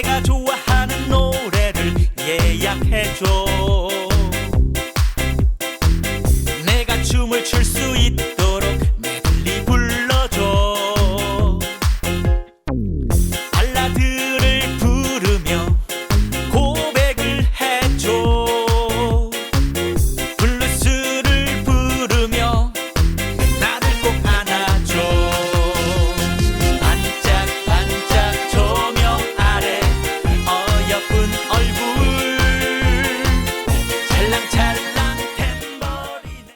내가 좋아하는 노래를 예약해줘. 내가 춤을 출 수 있다.